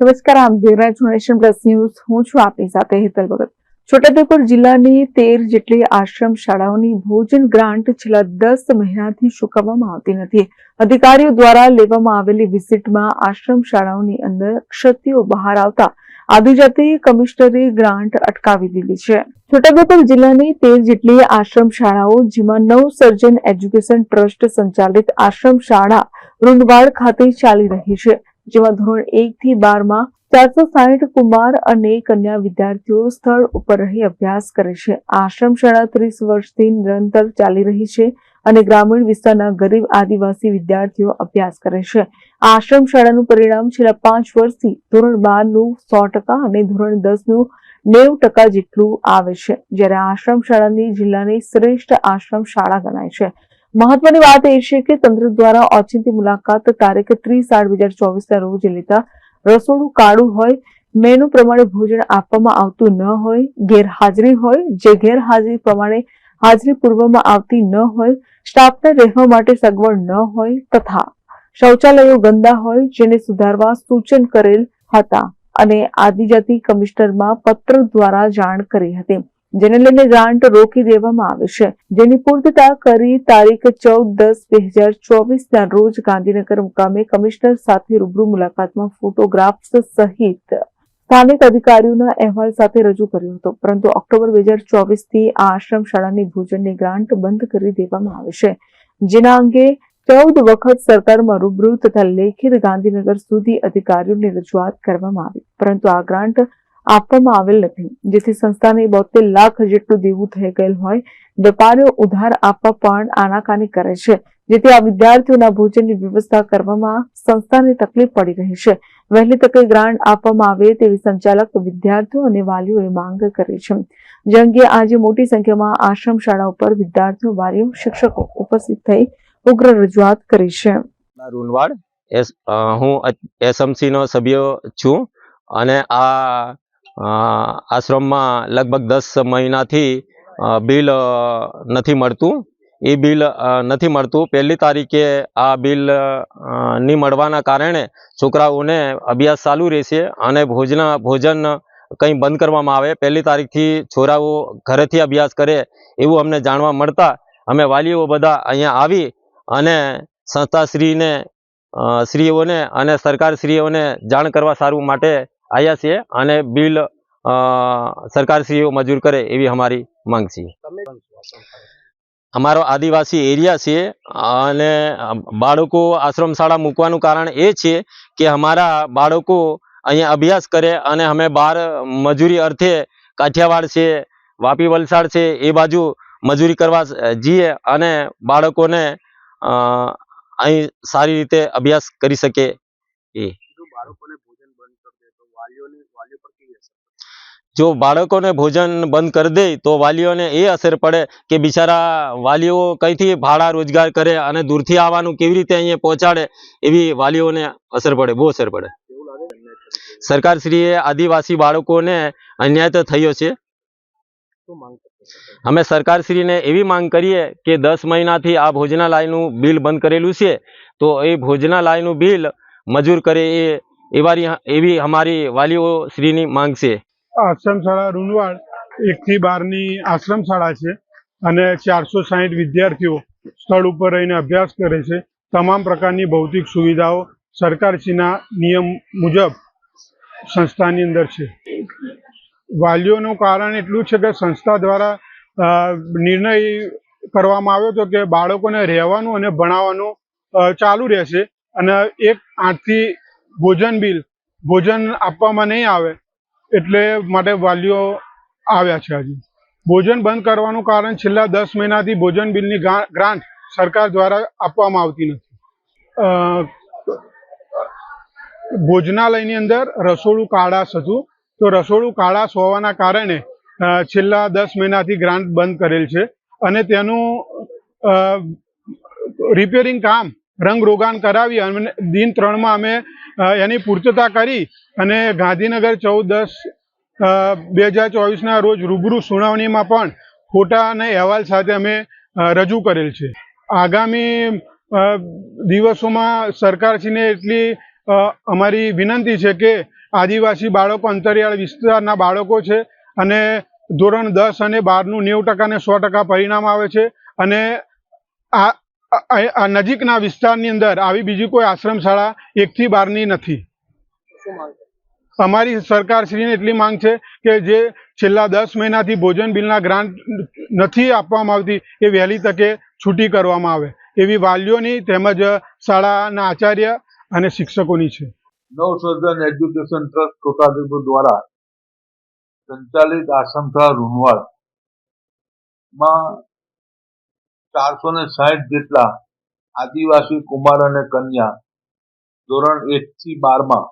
નમસ્કાર આપ દેવરાજ રહ્યા પ્લસ ન્યૂઝ. હું છું આપની સાથે હેતલ ભગત. છોટાઉદેપુર જિલ્લાની તેર જેટલી આશ્રમ શાળાઓની ભોજન ગ્રાન્ટ છેલ્લા દસ મહિનાથી ચૂકવવામાં આવતી નથી. અધિકારીઓ દ્વારા લેવામાં આવેલી વિઝિટમાં આશ્રમ શાળાઓની અંદર ક્ષતિઓ બહાર આવતા આદિજાતિ કમિશનરે ગ્રાન્ટ અટકાવી દીધી છે. છોટાઉદેપુર જિલ્લાની તેર જેટલી આશ્રમ શાળાઓ, જેમાં નવ સર્જન એજ્યુકેશન ટ્રસ્ટ સંચાલિત આશ્રમ શાળા રૂંદવાડ ખાતે ચાલી રહી છે. જેમાં ધોરણ એક થી બારમાં ચારસો સાહીઠ કુમાર અને કન્યા વિદ્યાર્થીઓ સ્થળ ઉપર રહી અભ્યાસ કરે છે. આશ્રમ શાળા ત્રીસ વર્ષથી નિરંતર ચાલી રહી છે અને ગ્રામીણ વિસ્તારના ગરીબ આદિવાસી વિદ્યાર્થીઓ અભ્યાસ કરે છે. આશ્રમ શાળાનું પરિણામ છેલ્લા પાંચ વર્ષથી ધોરણ બારનું સો ટકા અને ધોરણ દસનું નેવ ટકા જેટલું આવે છે. જ્યારે આશ્રમ શાળાની જિલ્લાની શ્રેષ્ઠ આશ્રમ શાળા ગણાય છે. મહત્વની વાત એ છે કે તંત્ર દ્વારા ઓચિંતી મુલાકાત તારીખ ત્રીસ આઠ બે હજાર ચોવીસના રોજ લેતા રસોડું કાળું હોય, મેનુ પ્રમાણે ભોજન આપવામાં આવતું ન હોય, ગેરહાજરી હોય, જે ગેરહાજરી પ્રમાણે હાજરી પૂર્વમાં આવતી ન હોય, સ્ટાફને રહેવા માટે સગવડ ન હોય તથા શૌચાલયો ગંદા હોય જેને સુધારવા સૂચન કરેલ હતા અને આદિજાતિ કમિશનરમાં પત્ર દ્વારા જાણ કરી હતી. જેને લઈને ગ્રાન્ટ રોકી દેવામાં આવે જેની પૂર્તતા કરી તારીખ ચૌદ દસ બે હજાર ચોવીસના રોજ ગાંધીનગર મુકામે કમિશનર સાથે રૂબરૂ મુલાકાતમાં ફોટોગ્રાફ્સ સહિત સ્થાનિક અધિકારીઓના અહેવાલ સાથે રજૂ કર્યો હતો. પરંતુ ઓક્ટોબર બે હજાર ચોવીસથી આ આશ્રમ શાળાની ભોજનની ગ્રાન્ટ બંધ કરી દેવામાં આવે છે. જેના અંગે ચૌદ વખત સરકારમાં રૂબરૂ તથા લેખિત ગાંધીનગર સુધી અધિકારીઓની રજૂઆત કરવામાં આવી. પરંતુ આ ગ્રાન્ટ આપવામાં આવેલ નથી. જેથી સંસ્થાને બોતેર લાખ જેટલું દેવું થઈ ગયેલ હોય. વેપારીઓ ઉધાર આપવા પણ આનાકાની કરે છે. જેથી આ વિદ્યાર્થીઓના ભોજનની વ્યવસ્થા કરવામાં સંસ્થાને તકલીફ પડી રહી છે. વહેલી તકે ગ્રાન્ટ આપવામાં આવે તેવી સંચાલક વિદ્યાર્થીઓ અને વાલીઓએ માંગ કરી છે. જે આજે મોટી સંખ્યામાં આશ્રમ શાળા ઉપર વિદ્યાર્થીઓ, વાલીઓ, શિક્ષકો ઉપસ્થિત થઈ ઉગ્ર રજૂઆત કરી છે. રૂનવાડ. હું એસએમસી નો સભ્ય છું અને આ આશ્રમમાં લગભગ દસ મહિનાથી બિલ નથી મળતું. એ બિલ નથી મળતું. પહેલી તારીખે આ બિલ નહીં મળવાના કારણે છોકરાઓને અભ્યાસ ચાલુ રહેશે અને ભોજન ભોજન કંઈ બંધ કરવામાં આવે. પહેલી તારીખથી છોરાઓ ઘરેથી અભ્યાસ કરે એવું અમને જાણવા મળતા અમે વાલીઓ બધા અહીંયા આવી અને સંસ્થાશ્રીને શ્રીઓને અને સરકારશ્રીઓને જાણ કરવા સારું માટે આવ્યા છીએ અને બિલ અ, સરકારશ્રીઓ મંજૂર કરે એવી અમારી માંગ છે. અમારો આદિવાસી એરિયા છે અને બાળકો આશ્રમ શાળા મૂકવાનું કારણ એ છે કે અમારા બાળકો અહીંયા અભ્યાસ કરે અને અમે બહાર મજૂરી અર્થે કાઠિયાવાડ છે વાપી વલસાડ છે એ બાજુ મજૂરી કરવા જઈએ અને બાળકોને અહીં સારી રીતે અભ્યાસ કરી શકે એ. જો બાળકોને ભોજન બંધ કરી દે તો વાલીઓને એ અસર પડે કે બિચારા વાલીઓ કઈથી ભાડા રોજગાર કરે અને દૂરથી આવવાનું કેવી રીતે અહીંયા પહોંચાડે એવી વાલીઓને અસર પડે બહુ અસર પડે. સરકારશ્રીએ આદિવાસી બાળકોને અન્યાય તો થયો છે. અમે સરકારશ્રીને એવી માંગ કરીએ કે દસ મહિનાથી આ ભોજનાલયનું બિલ બંધ કરેલું છે તો એ ભોજનાલયનું બિલ મજૂર કરે એ એવારી એવી અમારી વાલીઓ શ્રીની માંગ છે. આશ્રમ શાળા રૂનવાડ એકથી બારની આશ્રમ શાળા છે અને ચારસો સાહીઠ વિદ્યાર્થીઓ સ્થળ ઉપર રહીને અભ્યાસ કરે છે. તમામ પ્રકારની ભૌતિક સુવિધાઓ સરકારશ્રીના નિયમ મુજબ સંસ્થાની અંદર છે. વાલીઓનું કારણ એટલું છે કે સંસ્થા દ્વારા નિર્ણય કરવામાં આવ્યો હતો કે બાળકોને રહેવાનું અને ભણાવવાનું ચાલુ રહેશે અને એક આઠથી ભોજન બિલ, ભોજન આપવામાં નહીં આવે એટલે માટે વાલીઓ આવ્યા છે હજી. ભોજન બંધ કરવાનું કારણ છેલ્લા દસ મહિનાથી ભોજન બિલની ગ્રાન્ટ સરકાર દ્વારા આપવામાં આવતી નથી. ભોજનાલયની અંદર રસોડું કાળાશ હતું. તો રસોડું કાળાશ હોવાના કારણે છેલ્લા દસ મહિનાથી ગ્રાન્ટ બંધ કરેલ છે. અને તેનું રિપેરિંગ કામ રંગ રોગાણ કરાવી અને દિન ત્રણમાં અમે એની પૂર્તતા કરી અને ગાંધીનગર ચૌદ દસ બે હજાર ચોવીસના રોજ રૂબરૂ સુનાવણીમાં પણ ફોટા અને અહેવાલ સાથે અમે રજૂ કરેલ છે. આગામી દિવસોમાં સરકારશ્રીને એટલી અમારી વિનંતી છે કે આદિવાસી બાળકો, અંતરિયાળ વિસ્તારના બાળકો છે અને ધોરણ દસ અને બારનું નેવું ટકા ને સો ટકા પરિણામ આવે છે અને આ નજીકના વિસ્તારની અંદર આવી બીજી કોઈ આશ્રમ શાળા એકથી બારની નથી. અમારી સરકારશ્રીને એટલી માંગ છે કે જે છેલ્લા દસ મહિનાથી ભોજન બિલના ગ્રાન્ટ નથી આપવામાં આવતી એ વહેલી તકે છૂટી કરવામાં આવે. એવી વાલીઓની તેમજ શાળાના આચાર્ય અને શિક્ષકોની છે. નવસર્જન એજ્યુકેશન ટ્રસ્ટ છોટાઉદેપુર દ્વારા સંચાલિત આશ્રમશાળા રૂનવાડમાં ચારસો ને સાહીઠ જેટલા આદિવાસી કુમાર અને કન્યા ધોરણ એક થી બારમાં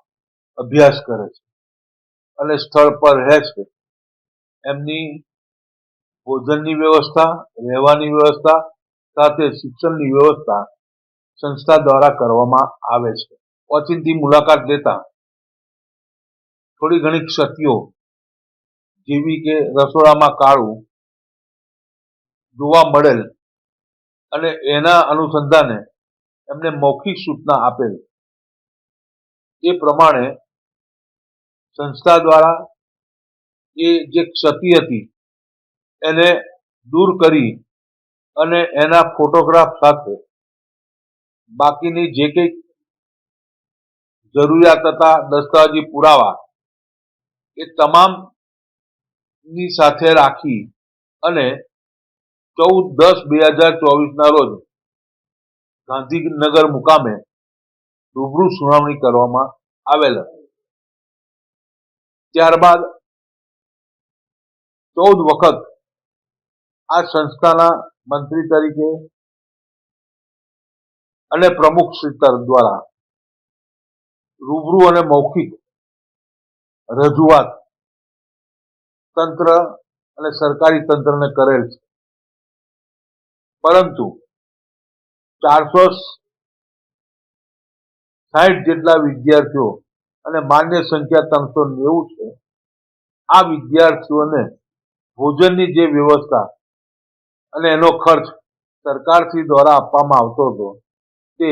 અભ્યાસ કરે છે અને સ્થળ પર રહે છે. એમની ભોજનની વ્યવસ્થા, રહેવાની વ્યવસ્થા, સાથે શિક્ષણની વ્યવસ્થા સંસ્થા દ્વારા કરવામાં આવે છે. ઓચિંતી મુલાકાત લેતા થોડી ઘણી ક્ષતિઓ જેવી કે રસોડામાં કાળું જોવા મળેલ અને એના અનુસંધાને એમને મૌખિક સૂચના આપેલ. એ પ્રમાણે સંસ્થા દ્વારા એ જે ક્ષતિ હતી, એને દૂર કરી અને એના ફોટોગ્રાફ સાથે બાકીની જે કંઈ જરૂરિયાત હતા, દસ્તાવેજી પુરાવા, એ તમામની સાથે રાખી અને ચૌદ દસ બે હજાર ચોવીસના રોજ ગાંધીનગર મુકામે રૂબરૂ સુનાવણી કરવામાં આવેલ ત્યારબાદ ચૌદ વખત આ સંસ્થાના મંત્રી તરીકે અને પ્રમુખ શ્રી દ્વારા રૂબરૂ અને મૌખિક રજૂઆત તંત્ર અને સરકારી તંત્રને કરેલ છે. પરંતુ ચારસો સાહીઠ જેટલા વિદ્યાર્થીઓ અને માન્ય સંખ્યા ત્રણસો નેવું છે, આ વિદ્યાર્થીઓને ભોજનની જે વ્યવસ્થા અને એનો ખર્ચ સરકારશ્રી દ્વારા આપવામાં આવતો હતો, તે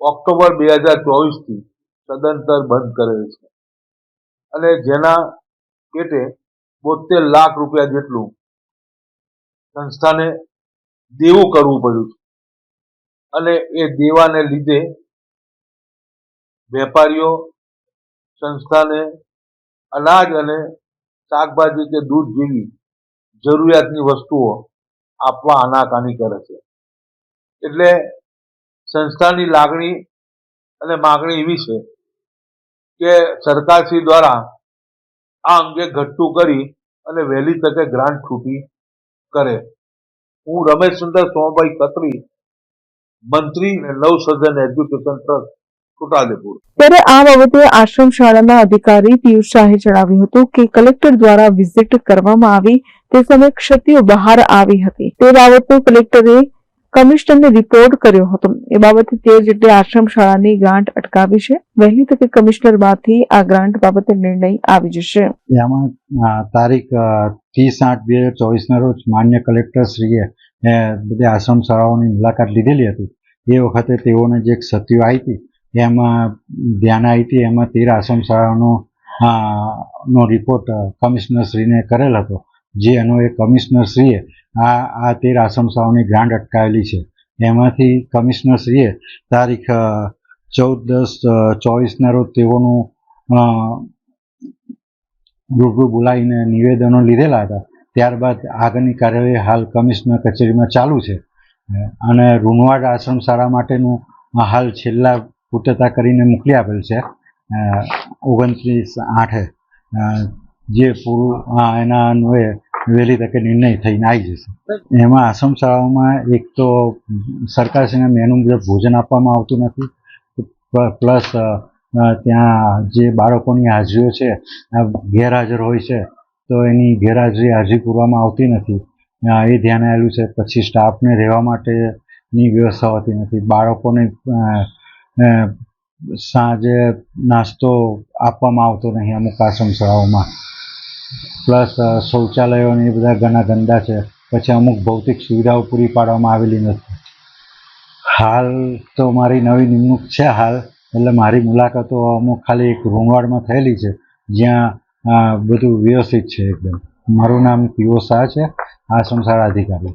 ઓક્ટોબર બે હજાર ચોવીસથી સદંતર બંધ કરેલ છે. અને જેના પેટે બોતેર લાખ રૂપિયા જેટલું સંસ્થાને દેવું કરવું પડ્યું અને એ દેવાને લીધે વેપારીઓ, સંસ્થાને અનાજ અને શાકભાજી કે દૂધ જેવી જરૂરિયાતની વસ્તુઓ આપવા આનાકાની કરે છે. એટલે સંસ્થાની લાગણી અને માગણી એવી છે કે સરકારશ્રી દ્વારા આ અંગે ઘટતું કરી અને વહેલી તકે ગ્રાન્ટ છૂટી કરે. હું રમેશ સુંદર સોમભાઈ કતરી, મંત્રી અને નવસર્જન એજ્યુકેશન ટ્રસ્ટ ત્યારે આ બાબતે આશ્રમ શાળાના અધિકારી પિયુષ શાહે જણાવ્યું હતું કે કલેક્ટર દ્વારા વિઝિટ કરવામાં આવી તે સમયે ક્ષતિઓ બહાર આવી હતી. તે બાબતનો કલેક્ટરે કમિશનરને રિપોર્ટ કર્યો હતો. એ બાબતે તેર જેટલી આશ્રમ શાળાની ગ્રાન્ટ અટકાવી છે. વહેલી તકે કમિશનર બાદથી આ ગ્રાન્ટ બાબતે નિર્ણય આવી જશે. એમાં તારીખ ત્રીસ આઠ બે હજાર ચોવીસના રોજ માન્ય કલેક્ટરશ્રીએ એ, બધી આશ્રમ શાળાઓની મુલાકાત લીધેલી હતી. એ વખતે તેઓને જે ક્ષતિઓ આવી હતી, એમાં ધ્યાન આવી હતી, એમાં તેર આશ્રમ શાળાનો નો રિપોર્ટ કમિશનરશ્રીને કરેલ હતો. જે અન્વયે કમિશનરશ્રીએ આ આ તેર આશ્રમ શાળાઓની ગ્રાન્ટ અટકાવેલી છે. એમાંથી કમિશનરશ્રીએ તારીખ ચૌદ દસ ચોવીસના રોજ તેઓનું રૂબરૂ બોલાવીને નિવેદનો લીધેલા હતા. ત્યારબાદ આગળની કાર્યવાહી હાલ કમિશનર કચેરીમાં ચાલુ છે. અને રૂનવાડ આશ્રમ માટેનું હાલ છેલ્લા પૂર્તતા કરીને મોકલી આપેલ છે ઓગણત્રીસ આઠે. જે પૂરું એના અન્વયે વહેલી તકે નિર્ણય થઈને આવી જશે. એમાં આશ્રમ શાળાઓમાં એક તો સરકારશ્રીના મેનુ મુજબ ભોજન આપવામાં આવતું નથી. પ્લસ ત્યાં જે બાળકોની હાજરીઓ છે ગેરહાજર હોય છે, તો એની ગેરહાજરી હાજરી પૂરવામાં આવતી નથી. એ ધ્યાન આવેલું છે. પછી સ્ટાફને રહેવા માટેની વ્યવસ્થા હોતી નથી. બાળકોને સાંજે નાસ્તો આપવામાં આવતો નહીં અમુક આશ્રમ શાળાઓમાં. પ્લસ શૌચાલયોને એ બધા ઘણા ગંદા છે. પછી અમુક ભૌતિક સુવિધાઓ પૂરી પાડવામાં આવેલી નથી. હાલ તો મારી નવી નિમણૂક છે હાલ. એટલે મારી મુલાકાતો અમુક ખાલી એક રૂમવાડમાં થયેલી છે. જ્યાં બધું વ્યવસ્થિત છે એકદમ. મારું નામ પીઓ શાહ છે. આ સંસાર અધિકારી.